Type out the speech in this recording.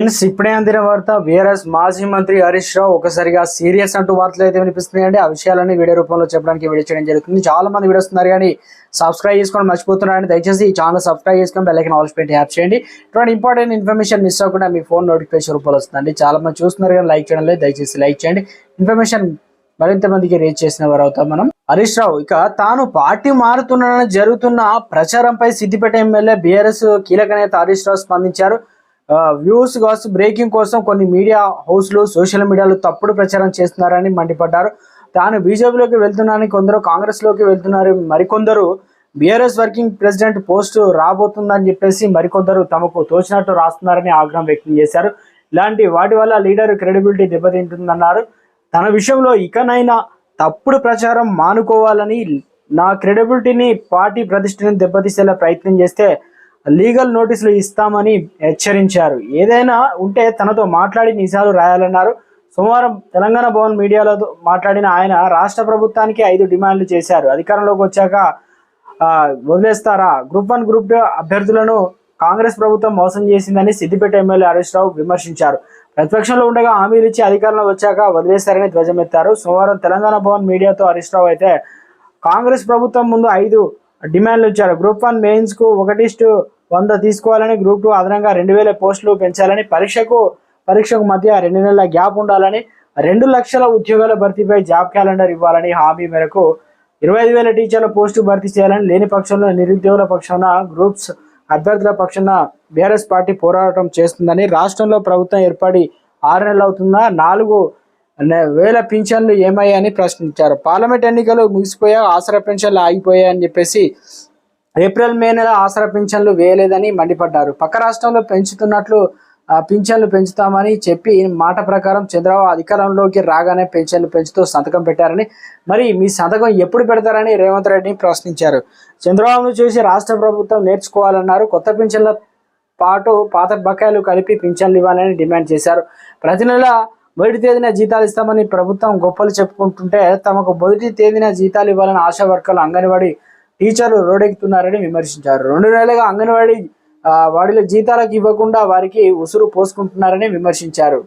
Friends ఇప్పుడే అందిన వార్త వీఆర్ఎస్ మాజీ మంత్రి హరీష్ రావు ఒకసారిగా సీరియస్ అంటూ వార్తలు అయితే వినిపిస్తున్నాయండి. ఆ విషయాలన్నీ వీడియో రూపంలో చెప్పడానికి వీడియో చేయడం జరుగుతుంది. చాలా మంది వీడియో వస్తున్నారు కానీ సబ్స్క్రైబ్ చేసుకొని మర్చిపోతున్నారని దయచేసి ఈ ఛానల్ సబ్స్క్రైబ్ చేసుకొని బెల్లైకన్ ఆల్స్ పెట్టి హ్యాప్ చేయండి. ఇటువంటి ఇంపార్టెంట్ ఇన్ఫర్మేషన్ మిస్ అవ్వకుండా మీ ఫోన్ నోటిఫికేషన్ రూపంలో వస్తుందండి. చాలా మంది చూస్తున్నారు కానీ లైక్ చేయడం లేదు. దయచేసి లైక్ చేయండి. ఇన్ఫర్మేషన్ మరింత మందికి రీచ్ చేసిన వారు అవుతాం మనం. హరీష్ రావు ఇక తాను పార్టీ మారుతున్న జరుగుతున్న ప్రచారంపై సిద్దిపేట ఎమ్మెల్యే బీఆర్ఎస్ కీలక నేత హరీష్ రావు స్పందించారు. వ్యూస్ కోసం బ్రేకింగ్ కోసం కొన్ని మీడియా హౌస్లు సోషల్ మీడియాలో తప్పుడు ప్రచారం చేస్తున్నారని మండిపడ్డారు. తాను బీజేపీలోకి వెళ్తున్నానని కొందరు కాంగ్రెస్లోకి వెళ్తున్నారు. మరికొందరు బీఆర్ఎస్ వర్కింగ్ ప్రెసిడెంట్ పోస్టు రాబోతుందని చెప్పేసి మరికొందరు తమకు తోచినట్టు రాస్తున్నారని ఆగ్రహం వ్యక్తం చేశారు. ఇలాంటి వాటి వల్ల లీడర్ క్రెడిబిలిటీ దెబ్బతింటుందన్నారు. తన విషయంలో ఇకనైనా తప్పుడు ప్రచారం మానుకోవాలని నా క్రెడిబిలిటీని పార్టీ ప్రతిష్టని దెబ్బతీసేలా ప్రయత్నం చేస్తే లీగల్ నోటీసులు ఇస్తామని హెచ్చరించారు. ఏదైనా ఉంటే తనతో మాట్లాడి నిజాలు రాయాలన్నారు. సోమవారం తెలంగాణ భవన్ మీడియాలో మాట్లాడిన ఆయన రాష్ట్ర ప్రభుత్వానికి ఐదు డిమాండ్లు చేశారు. అధికారంలోకి వచ్చాక వదిలేస్తారా? గ్రూప్ వన్ గ్రూప్ టూ అభ్యర్థులను కాంగ్రెస్ ప్రభుత్వం మోసం చేసిందని సిద్దిపేట ఎమ్మెల్యే హరీష్ రావు విమర్శించారు. ప్రతిపక్షంలో ఉండగా హామీలు ఇచ్చి అధికారంలో వచ్చాక వదిలేస్తారని ధ్వజమెత్తారు. సోమవారం తెలంగాణ భవన్ మీడియాతో హరీష్ రావు అయితే కాంగ్రెస్ ప్రభుత్వం ముందు ఐదు డిమాండ్లు ఇచ్చారు. గ్రూప్ వన్ మెయిన్స్కు ఒకటి వంద తీసుకోవాలని గ్రూప్ టూ అదనంగా రెండు వేల పోస్టులు పెంచాలని పరీక్షకు పరీక్షకు మధ్య రెండు నెలల గ్యాప్ ఉండాలని రెండు లక్షల ఉద్యోగాల భర్తీపై జాబ్ క్యాలెండర్ ఇవ్వాలని హామీ మేరకు ఇరవై ఐదు వేల టీచర్ల పోస్టు భర్తీ చేయాలని లేని పక్షంలో నిరుద్యోగుల పక్షాన గ్రూప్స్ అభ్యర్థుల పక్షాన బీఆర్ఎస్ పార్టీ పోరాటం చేస్తుందని రాష్ట్రంలో ప్రభుత్వం ఏర్పడి ఆరు నెలలు అవుతుందా నాలుగు వేల పింఛన్లు ఏమయ్యాయని ప్రశ్నించారు. పార్లమెంట్ ఎన్నికలు ముగిసిపోయా ఆసరా పెన్షన్లు ఆగిపోయాయని చెప్పేసి ఏప్రిల్ మే నెల ఆసరా పింఛన్లు వేయలేదని మండిపడ్డారు. పక్క రాష్ట్రంలో పెంచుతున్నట్లు ఆ, పింఛన్లు పెంచుతామని చెప్పి మాట ప్రకారం చంద్రబాబు అధికారంలోకి రాగానే పెన్షన్లు పెంచుతూ సంతకం పెట్టారని మరి మీ సంతకం ఎప్పుడు పెడతారని రేవంత్ రెడ్డిని ప్రశ్నించారు. చంద్రబాబును చూసి రాష్ట్ర ప్రభుత్వం నేర్చుకోవాలన్నారు. కొత్త పింఛన్ల పాటు పాత బకాయిలు కలిపి పింఛన్లు ఇవ్వాలని డిమాండ్ చేశారు. ప్రతి నెల మొదటి తేదీన జీతాలు ఇస్తామని ప్రభుత్వం గొప్పలు చెప్పుకుంటుంటే తమకు మొదటి తేదీన జీతాలు ఇవ్వాలని ఆశా వర్కర్లు అంగన్వాడీ టీచర్లు రోడెక్కుతున్నారని విమర్శించారు. రెండు నెలలుగా అంగన్వాడీ వాడిలో జీతాలకు ఇవ్వకుండా వారికి ఉసురు పోసుకుంటున్నారని విమర్శించారు.